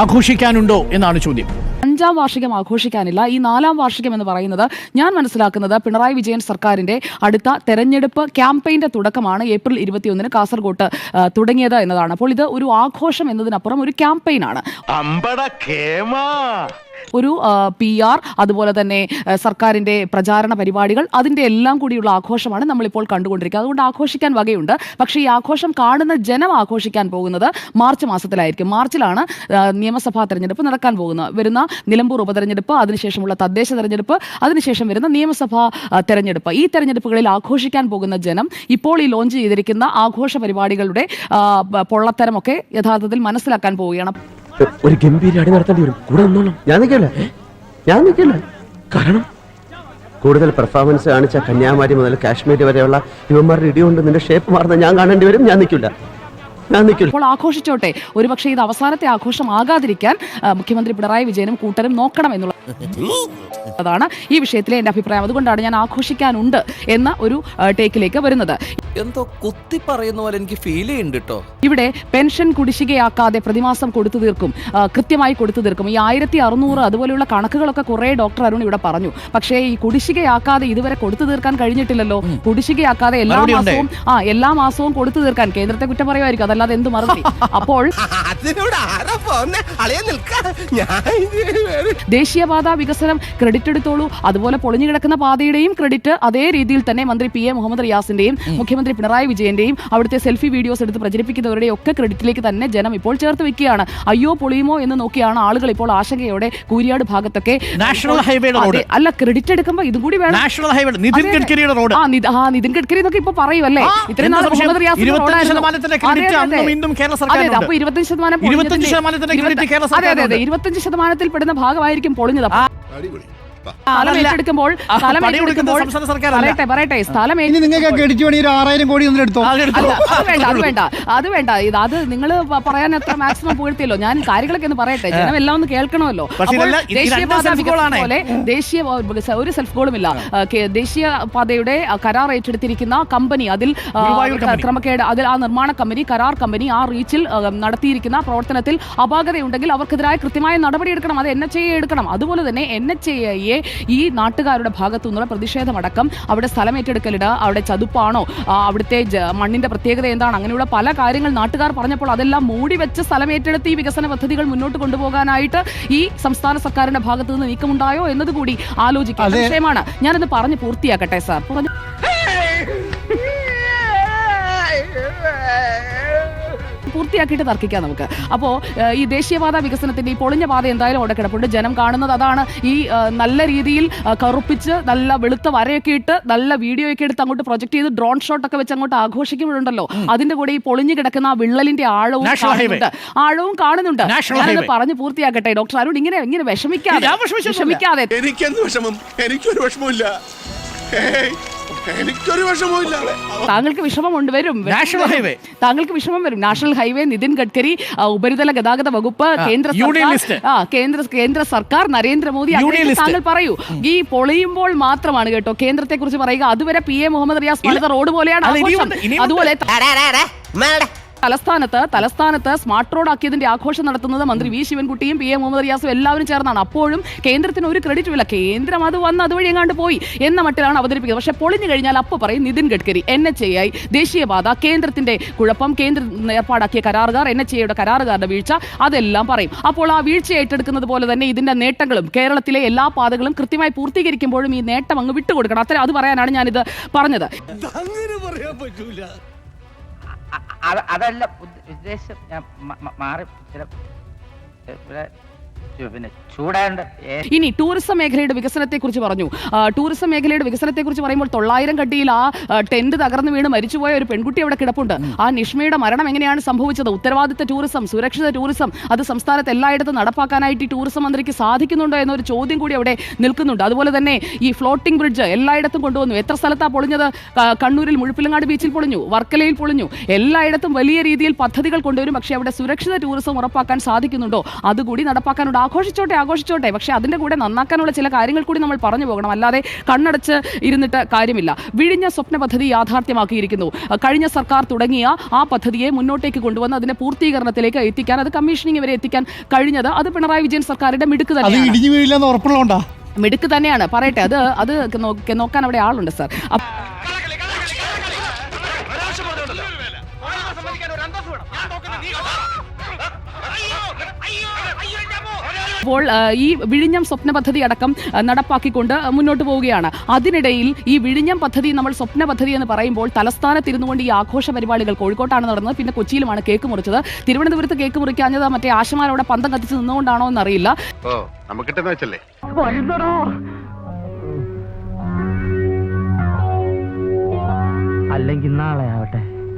ആഘോഷിക്കാനുണ്ടോ എന്നാണ് ചോദ്യം. അഞ്ചാം വാർഷികം ആഘോഷിക്കാനില്ല. ഈ നാലാം വാർഷികം എന്ന് പറയുന്നത് ഞാൻ മനസ്സിലാക്കുന്നത് പിണറായി വിജയൻ സർക്കാരിന്റെ അടുത്ത തെരഞ്ഞെടുപ്പ് ക്യാമ്പയിന്റെ തുടക്കമാണ് ഏപ്രിൽ ഇരുപത്തിയൊന്നിന് കാസർഗോട്ട് തുടങ്ങിയത് എന്നതാണ്. അപ്പോൾ ഇത് ഒരു ആഘോഷം എന്നതിനപ്പുറം ഒരു ക്യാമ്പയിനാണ്. അമ്പട കേമാ ഒരു പി ആർ അതുപോലെ തന്നെ സർക്കാരിന്റെ പ്രചാരണ പരിപാടികൾ അതിന്റെ എല്ലാം കൂടിയുള്ള ആഘോഷമാണ് നമ്മളിപ്പോൾ കണ്ടുകൊണ്ടിരിക്കുക അതുകൊണ്ട് ആഘോഷിക്കാൻ വകയുണ്ട്. പക്ഷേ ഈ ആഘോഷം കാണുന്ന ജനം ആഘോഷിക്കാൻ പോകുന്നത് മാർച്ച് മാസത്തിലായിരിക്കും. മാർച്ചിലാണ് നിയമസഭാ തെരഞ്ഞെടുപ്പ് നടക്കാൻ പോകുന്നത്. വരുന്ന നിലമ്പൂർ ഉപതെരഞ്ഞെടുപ്പ് അതിനുശേഷമുള്ള തദ്ദേശ തെരഞ്ഞെടുപ്പ് അതിനുശേഷം വരുന്ന നിയമസഭാ തെരഞ്ഞെടുപ്പ്. ഈ തെരഞ്ഞെടുപ്പുകളിൽ ആഘോഷിക്കാൻ പോകുന്ന ജനം ഇപ്പോൾ ഈ ലോഞ്ച് ചെയ്തിരിക്കുന്ന ആഘോഷ പരിപാടികളുടെ പൊള്ളത്തരമൊക്കെ യഥാർത്ഥത്തിൽ മനസ്സിലാക്കാൻ പോവുകയാണ്. ഒരു ഗംഭീര അടി നടത്തേണ്ടി വരും. കൂടെ നിന്നോളാം ഞാൻ നിൽക്കില്ല. ഞാൻ നിൽക്കില്ല. കാരണം? കൂടുതൽ പെർഫോമൻസ് കാണിച്ച കന്യാകുമാരി മുതൽ കാശ്മീർ വരെയുള്ള യുവന്മാരുടെ ഇടികൊണ്ട് നിന്റെ ഷേപ്പ് മാറുന്ന ഞാൻ കാണേണ്ടി വരും. ഞാൻ നിൽക്കില്ല. അപ്പോൾ ആഘോഷിച്ചോട്ടെ. ഒരുപക്ഷെ ഇത് അവസാനത്തെ ആഘോഷം ആകാതിരിക്കാൻ മുഖ്യമന്ത്രി പിണറായി വിജയനും കൂട്ടരും നോക്കണം എന്നുള്ള അതാണ് ഈ വിഷയത്തിലെ എന്റെ അഭിപ്രായം. അതുകൊണ്ടാണ് ഞാൻ ആഘോഷിക്കാനുണ്ട് എന്ന ഒരു ടേക്കിലേക്ക് വരുന്നത്. എന്തോ കുത്തി പറയുന്ന പോലെ എനിക്ക് ഫീൽ ചെയ്യുന്നുണ്ട് കേട്ടോ ഇവിടെ പെൻഷൻ കുടിശ്ശികയാക്കാതെ പ്രതിമാസം കൊടുത്തു തീർക്കും കൃത്യമായി കൊടുത്തു തീർക്കും. ഈ ആയിരത്തി അറുന്നൂറ് അതുപോലെയുള്ള കണക്കുകളൊക്കെ കുറെ ഡോക്ടർ അരുൺ ഇവിടെ പറഞ്ഞു. പക്ഷേ ഈ കുടിശ്ശികയാക്കാതെ ഇതുവരെ കൊടുത്തു തീർക്കാൻ കഴിഞ്ഞിട്ടില്ലല്ലോ. കുടിശ്ശികയാക്കാതെ എല്ലാ? മാസവും ആ എല്ലാ മാസവും കൊടുത്തു തീർക്കാൻ കേന്ദ്രത്തെ കുറ്റം പറയുമായിരിക്കും. അതല്ലാതെ എന്ത് മറുപടി അപ്പോൾ ദേശീയപാത വികസനം ക്രെഡിറ്റ് എടുത്തോളൂ. അതുപോലെ പൊളിഞ്ഞു കിടക്കുന്ന പാതയുടെയും ക്രെഡിറ്റ് അതേ രീതിയിൽ തന്നെ മന്ത്രി പി എ മുഹമ്മദ് റിയാസിന്റെയും മുഖ്യമന്ത്രി പിണറായി വിജയന്റെയും അവിടുത്തെ സെൽഫി വീഡിയോസ് എടുത്ത് പ്രചരിപ്പിക്കുന്നവരുടെയും ഒക്കെ ക്രെഡിറ്റിലേക്ക് തന്നെ ജനം ഇപ്പോൾ ചേർത്ത് വെക്കുകയാണ്. അയ്യോ പൊളിയുമോ എന്ന് നോക്കിയാണ് ആളുകൾ ഇപ്പോൾ ആശങ്കയോടെ കൂരിയാട് ഭാഗത്തൊക്കെ നാഷണൽ ഹൈവേയുടെ റോഡ് അല്ല ക്രെഡിറ്റ് എടുക്കുമ്പോൾ ഇതും കൂടി വേണം. National highway Nitin. ഗഡ്കരിയുടെ റോഡ് ആ, നിത- ആ, നിതിൻ ഗഡ്കരി എന്നൊക്കെ ഇപ്പൊ പറയുമല്ലേ അല്ലേ? ഇത്രയും നാൾ? മുഹമ്മദ് റിയാസിന്റെ ഇരുപത്തഞ്ച് അന്നും ഇന്നും കേരള ശതമാനം ഇരുപത്തഞ്ച് ശതമാനത്തിന്റെ കേരള അതെ അതെ അതെ സർക്കാരിനുണ്ട്. ഇരുപത്തഞ്ച് ശതമാനത്തിൽ പെടുന്ന ഭാഗമായിരിക്കും പൊളിഞ്ഞത്. അപ്പൊ സ്ഥലം ഏറ്റെടുക്കുമ്പോൾ സ്ഥലം ഏറ്റെടുക്കുമ്പോൾ. പറയട്ടെ പറയട്ടെ സ്ഥലം ഇനി നിങ്ങൾക്ക് ഒരു ആറായിരം കോടി ഒന്നും എടുത്തോ? അത് വേണ്ട അത് വേണ്ട അത് വേണ്ട. ഇത് അത് നിങ്ങൾ പറയാൻ എത്ര മാക്സിമം പൂഴ്ത്തിയല്ലോ. ഞാൻ കാര്യങ്ങളൊക്കെ ഒന്ന് പറയട്ടെ. ജനം എല്ലാം ഒന്ന് കേൾക്കണമല്ലോ. ദേശീയപാത വികസനം പോലെ ദേശീയ ഒരു സെൽഫ് ഗോളുമില്ല. ഇല്ല ദേശീയ ദേശീയപാതയുടെ ആ, കരാർ ഏറ്റെടുത്തിരിക്കുന്ന കമ്പനി അതിൽ ക്രമക്കേട് അതിൽ ആ നിർമ്മാണ കമ്പനി കരാർ കമ്പനി ആ റീച്ചിൽ നടത്തിയിരിക്കുന്ന പ്രവർത്തനത്തിൽ അപാകതയുണ്ടെങ്കിൽ അവർക്കെതിരായ കൃത്യമായ നടപടി എടുക്കണം അത് എൻ എച്ച് എടുക്കണം. അതുപോലെ തന്നെ എൻ എച്ച് ഐയെ ഈ നാട്ടുകാരുടെ ഭാഗത്തു നിന്നുള്ള പ്രതിഷേധമടക്കം അവിടെ സ്ഥലം ഏറ്റെടുക്കലിട അവിടെ ചതുപ്പാണോ അവിടുത്തെ മണ്ണിന്റെ പ്രത്യേകത എന്താണ് അങ്ങനെയുള്ള പല കാര്യങ്ങൾ നാട്ടുകാർ പറഞ്ഞപ്പോൾ അതെല്ലാം മൂടി വെച്ച് സ്ഥലം ഏറ്റെടുത്ത് ഈ വികസന പദ്ധതികൾ മുന്നോട്ട് കൊണ്ടുപോകാനായിട്ട് ഈ സംസ്ഥാന സർക്കാരിന്റെ ഭാഗത്തു നിന്ന് നീക്കമുണ്ടായോ എന്നതുകൂടി കൂടി ആലോചിക്കാൻ വിഷയമാണ് ഞാനത് പറഞ്ഞ് പൂർത്തിയാക്കട്ടെ സാർ. പറഞ്ഞു പൂർത്തിയാക്കിയിട്ട് തർക്കിക്കാം നമുക്ക്. അപ്പോൾ ഈ ദേശീയപാത വികസനത്തിന്റെ ഈ പൊളിഞ്ഞ പാത എന്തായാലും അവിടെ കിടപ്പുണ്ട്. ജനം കാണുന്നത് അതാണ്. ഈ നല്ല രീതിയിൽ കറുപ്പിച്ച് നല്ല വെളുത്ത വരയൊക്കെ ഇട്ട് നല്ല വീഡിയോ ഒക്കെ എടുത്ത് അങ്ങോട്ട് പ്രൊജക്ട് ചെയ്ത് ഡ്രോൺ ഷോട്ട് ഒക്കെ വെച്ച് അങ്ങോട്ട് ആഘോഷിക്കുമ്പോഴുണ്ടല്ലോ. അതിന്റെ കൂടെ ഈ പൊളിഞ്ഞു കിടക്കുന്ന ആ വിള്ളലിന്റെ ആഴവും കാണുന്നുണ്ട്. ആഴവും കാണുന്നുണ്ട്. ഞാനത്. പറഞ്ഞു പൂർത്തിയാക്കട്ടെ ഡോക്ടർ അരുൺ. ഇങ്ങനെ ഇങ്ങനെ വിഷമിക്കാതെ. വിഷമിക്കാതെ. എനിക്കെന്ത് വിഷമം? എനിക്കൊരു വിഷമമില്ല എനിക്കൊരു താങ്കൾക്ക് വിഷമമുണ്ട് വരും നാഷണൽ ഹൈവേ വരും. താങ്കൾക്ക് വിഷമം വരും നാഷണൽ ഹൈവേ നിതിൻ ഗഡ്കരി ആ, ഉപരിതല ഗതാഗത വകുപ്പ് കേന്ദ്ര യൂണിയൻ സർക്കാർ ലിസ്റ്റ്. ആ കേന്ദ്ര കേന്ദ്ര സർക്കാർ നരേന്ദ്രമോദി താങ്കൾ പറയൂ ഈ പൊളിയുമ്പോൾ മാത്രമാണ് കേട്ടോ കേന്ദ്രത്തെ കുറിച്ച് പറയുക അതുവരെ പി എ മുഹമ്മദ് റിയാസ് പണിത റോഡ് പോലെയാണ് അല്ല, ആഘോഷം. ഇനിയുമുണ്ട്, ഇനിയുമുണ്ട്. അതുപോലെ തലസ്ഥാനത്ത് തലസ്ഥാനത്ത് സ്മാർട്ട് റോഡ് ആക്കിയതിന്റെ ആഘോഷം നടത്തുന്നത് മന്ത്രി വി ശിവൻകുട്ടിയും പി എ മുഹമ്മദ് റിയാസും എല്ലാവരും ചേർന്നാണ്. അപ്പോഴും കേന്ദ്രത്തിന് ഒരു ക്രെഡിറ്റ് ഇല്ല. കേന്ദ്രം അത് വന്ന് അതുവഴി എങ്ങാണ്ട് പോയി എന്ന മട്ടിലാണ് അവതരിപ്പിക്കുന്നത്. പക്ഷെ പൊളിഞ്ഞു കഴിഞ്ഞാൽ അപ്പൊ പറയും Nitin Gadkari N H A ദേശീയപാത കേന്ദ്രത്തിന്റെ കുഴപ്പം കേന്ദ്രം ഏർപ്പാടാക്കിയ കരാറുകാർ എൻ എച്ച് എയുടെ കരാറുകാരുടെ വീഴ്ച അതെല്ലാം പറയും. അപ്പോൾ ആ വീഴ്ച ഏറ്റെടുക്കുന്നത് പോലെ തന്നെ ഇതിന്റെ നേട്ടങ്ങളും കേരളത്തിലെ എല്ലാ പാതകളും കൃത്യമായി പൂർത്തീകരിക്കുമ്പോഴും ഈ നേട്ടം അങ്ങ് വിട്ടുകൊടുക്കണം. അത്ര അത് പറയാനാണ് ഞാനിത് പറഞ്ഞത്. പറയാൻ അ- അതല്ല ഉദ്ദ- ഉദ്ദേശം ഞാൻ മാറി ചില പിന്നെ ചൂടാണ്ട് ഇനി ടൂറിസം മേഖലയുടെ വികസനത്തെ കുറിച്ച് പറഞ്ഞു. ആ, ടൂറിസം മേഖലയുടെ വികസനത്തെ കുറിച്ച് പറയുമ്പോൾ തൊള്ളായിരം കട്ടിയിൽ ആ ആ, ടെന്റ് തകർന്നു വീണ് മരിച്ചുപോയ ഒരു പെൺകുട്ടി അവിടെ കിടപ്പുണ്ട്. ആ നിഷ്മയുടെ മരണം എങ്ങനെയാണ് സംഭവിച്ചത്? ഉത്തരവാദിത്ത ടൂറിസം സുരക്ഷിത ടൂറിസം അത് സംസ്ഥാനത്ത് എല്ലായിടത്തും നടപ്പാക്കാനായിട്ട് ഈ ടൂറിസം മന്ത്രിക്ക് സാധിക്കുന്നുണ്ടോ എന്നൊരു ചോദ്യം കൂടി അവിടെ നിൽക്കുന്നുണ്ട്. അതുപോലെ തന്നെ ഈ ഫ്ലോട്ടിംഗ് ബ്രിഡ്ജ് എല്ലായിടത്തും കൊണ്ടുവന്നു. എത്ര സ്ഥലത്താണ് പൊളിഞ്ഞത്? ക- കണ്ണൂരിൽ മുഴുപ്പിലങ്ങാട് ബീച്ചിൽ പൊളിഞ്ഞു വർക്കലയിൽ പൊളിഞ്ഞു. എല്ലായിടത്തും വലിയ രീതിയിൽ പദ്ധതികൾ കൊണ്ടുവരും. പക്ഷേ അവിടെ സുരക്ഷിത ടൂറിസം ഉറപ്പാക്കാൻ സാധിക്കുന്നുണ്ടോ? അതുകൂടി നടപ്പാക്കാൻ നന്നാക്കാനുണ്ട് ആഘോഷിച്ചോട്ടെ ആഘോഷിച്ചോട്ടെ. പക്ഷേ അതിന്റെ കൂടെ നന്നാക്കാനുള്ള ചില കാര്യങ്ങൾ കൂടി നമ്മൾ പറഞ്ഞു പോകണം. അല്ലാതെ കണ്ണടച്ച് ഇരുന്നിട്ട് കാര്യമില്ല. വിഴിഞ്ഞ സ്വപ്ന പദ്ധതി യാഥാർത്ഥ്യമാക്കിയിരിക്കുന്നു. കഴിഞ്ഞ സർക്കാർ തുടങ്ങിയ ആ പദ്ധതിയെ മുന്നോട്ടേക്ക് കൊണ്ടുവന്ന് അതിന്റെ പൂർത്തീകരണത്തിലേക്ക് എത്തിക്കാൻ അത് കമ്മീഷനിങ് വരെ എത്തിക്കാൻ കഴിഞ്ഞത് അത് പിണറായി വിജയൻ സർക്കാരിന്റെ മിടുക്ക് അത് തന്നെയാണ്. ഇടിഞ്ഞു വീഴില്ലെന്ന് ഉറപ്പുള്ളതുകൊണ്ടാ? മിടുക്ക് തന്നെയാണ്. പറയട്ടെ അത് അത് നോക്കാൻ അവിടെ ആളുണ്ട് സാർ. അപ്പ- അപ്പോൾ ആ, ഈ വിഴിഞ്ഞം സ്വപ്ന പദ്ധതി അടക്കം നടപ്പാക്കിക്കൊണ്ട് മുന്നോട്ട് പോവുകയാണ്. അതിനിടയിൽ ഈ വിഴിഞ്ഞം പദ്ധതി നമ്മൾ സ്വപ്ന പദ്ധതി എന്ന് പറയുമ്പോൾ തലസ്ഥാനത്ത് കൊണ്ട് ഈ ആഘോഷ പരിപാടികൾ കോഴിക്കോട്ടാണ് നടന്നത്. പിന്നെ കൊച്ചിയിലുമാണ് കേക്ക് മുറിച്ചത്. തിരുവനന്തപുരത്ത് കേക്ക് മുറിക്കാഞ്ഞത് മറ്റേ ആശമാരവിടെ പന്തം കത്തിച്ച് നിന്നുകൊണ്ടാണോ എന്നറിയില്ല. അല്ലെങ്കിൽ നാളെ ആവട്ടെ.